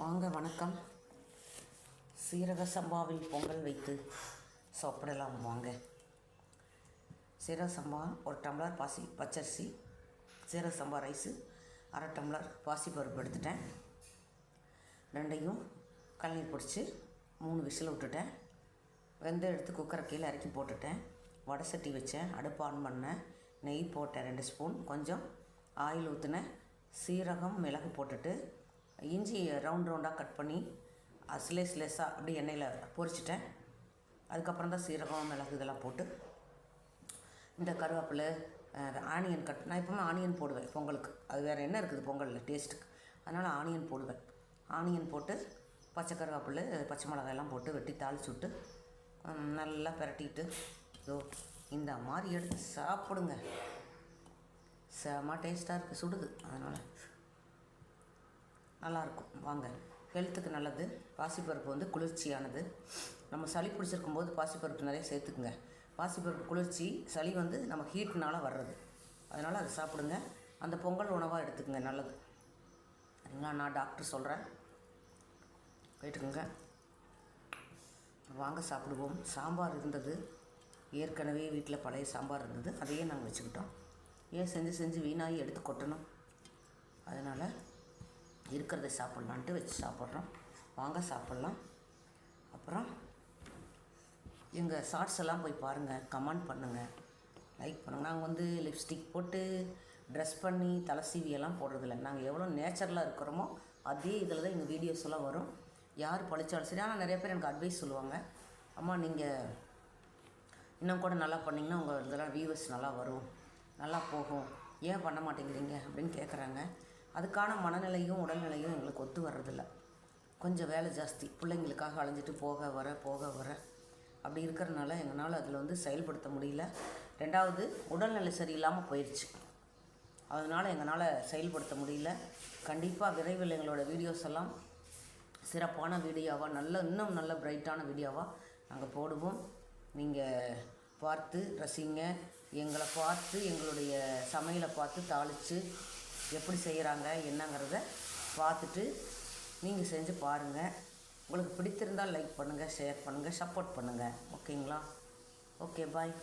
வாங்க வணக்கம். சீரக சம்பாவில் பொங்கல் வைத்து சாப்பிடலாம் வாங்க. சீரக சம்பா ஒரு டம்ளர் பாசி பச்சரிசி சீரக சம்பா ரைஸு அரை டம்ளர் பாசி பருப்பு எடுத்துட்டேன். ரெண்டையும் கழனீர் பிடிச்சி மூணு விசில் விட்டுட்டேன். வெந்த எடுத்து குக்கரை கீழே இறக்கி போட்டுட்டேன். வடை சட்டி வச்சேன் அடுப்பு ஆன் பண்ணேன் நெய் போட்டேன் ரெண்டு ஸ்பூன் கொஞ்சம் ஆயில் ஊற்றினேன் சீரகம் மிளகு போட்டுட்டு இஞ்சி ரவுண்ட் ரவுண்டாக கட் பண்ணி ஸ்லேஸ் ஸ்லேஸாக அப்படியே எண்ணெயில் பொரிச்சிட்டேன். அதுக்கப்புறம் தான் சீரகம் மிளகு இதெல்லாம் போட்டு இந்த கருவேப்பிலை ஆனியன் கட் நான் எப்பவுமே ஆனியன் போடுவேன் பொங்கலுக்கு. அது வேறு என்ன இருக்குது பொங்கலில் டேஸ்ட்டுக்கு அதனால் ஆனியன் போடுவேன். ஆனியன் போட்டு பச்சை கருவேப்பிலை பச்சை மிளகாயெல்லாம் போட்டு வெட்டி தாளிச்சு விட்டு நல்லா பிரட்டிட்டு ஸோ இந்த மாதிரி எடுத்து சாப்பிடுங்க. செம டேஸ்ட்டாக இருக்குது சுடுது அதனால். நல்லாயிருக்கும். வாங்க ஹெல்த்துக்கு நல்லது. பாசிப்பருப்பு வந்து குளிர்ச்சியானது. நம்ம சளி பிடிச்சிருக்கும் போது பாசிப்பருப்பு நிறைய சேர்த்துக்குங்க. பாசிப்பருப்பு குளிர்ச்சி சளி வந்து நம்ம ஹீட்னால வர்றது. அதனால் அதை சாப்பிடுங்க. அந்த பொங்கல் உணவாக எடுத்துக்கோங்க நல்லது. சரிங்களா? நான் டாக்டர் சொல்கிறேன் போயிட்டுக்குங்க வாங்க சாப்பிடுவோம். சாம்பார் இருந்தது. ஏற்கனவே வீட்டில் பழைய சாம்பார் இருந்தது. அதையே நாங்கள் வச்சுக்கிட்டோம். ஏன் செஞ்சு செஞ்சு வீணாகி எடுத்து கொட்டணும்? அதனால் இருக்கிறத சாப்பிட்லான்ட்டு வச்சு சாப்பிட்றோம். வாங்க சாப்பிட்லாம். அப்புறம் எங்கள் ஷார்ட்ஸ் எல்லாம் போய் பாருங்கள் கமெண்ட் பண்ணுங்கள் லைக் பண்ணுங்கள் நாங்கள் வந்து லிப்ஸ்டிக் போட்டு ட்ரெஸ் பண்ணி தலை சீவி எல்லாம் போடுறதில்ல. நாங்கள் எவ்வளோ நேச்சுரலாக இருக்கிறோமோ அதே இதில் தான் எங்கள் வீடியோஸ் எல்லாம் வரும். யார் பழிச்சாலும் சரி ஆனால் நிறைய பேர் எனக்கு அட்வைஸ் சொல்லுவாங்க. அம்மா நீங்கள் இன்னும் கூட நல்லா பண்ணிங்கன்னா உங்கள் இதெல்லாம் வியூவர்ஸ் நல்லா வரும். நல்லா போகும். ஏன் பண்ண மாட்டேங்கிறீங்க? அப்படின்னு கேட்குறாங்க அதுக்கான மனநிலையும் உடல்நிலையும் எங்களுக்கு ஒத்து வர்றதில்ல. கொஞ்சம் வேலை ஜாஸ்தி. பிள்ளைங்களுக்காக அலைஞ்சிட்டு போக வர போக வர. அப்படி இருக்கிறனால எங்களால் அதில் வந்து செயல்படுத்த முடியல. ரெண்டாவது உடல்நிலை சரியில்லாமல் போயிடுச்சு அதனால் எங்களால் செயல்படுத்த முடியல. கண்டிப்பாக விரைவில் எங்களோட வீடியோஸ் எல்லாம் சிறப்பான வீடியோவாக நல்ல இன்னும் நல்ல பிரைட்டான வீடியோவாக நாங்கள் போடுவோம். நீங்கள் பார்த்து ரசிங்க. எங்களை பார்த்து எங்களுடைய சமையலை பார்த்து தாளித்து எப்படி செய்கிறாங்க என்னங்கிறத பார்த்துட்டு நீங்கள் செஞ்சு பாருங்கள் உங்களுக்கு பிடித்திருந்தால் லைக் பண்ணுங்கள் ஷேர் பண்ணுங்கள் சப்போர்ட் பண்ணுங்கள் ஓகேங்களா ஓகே பாய்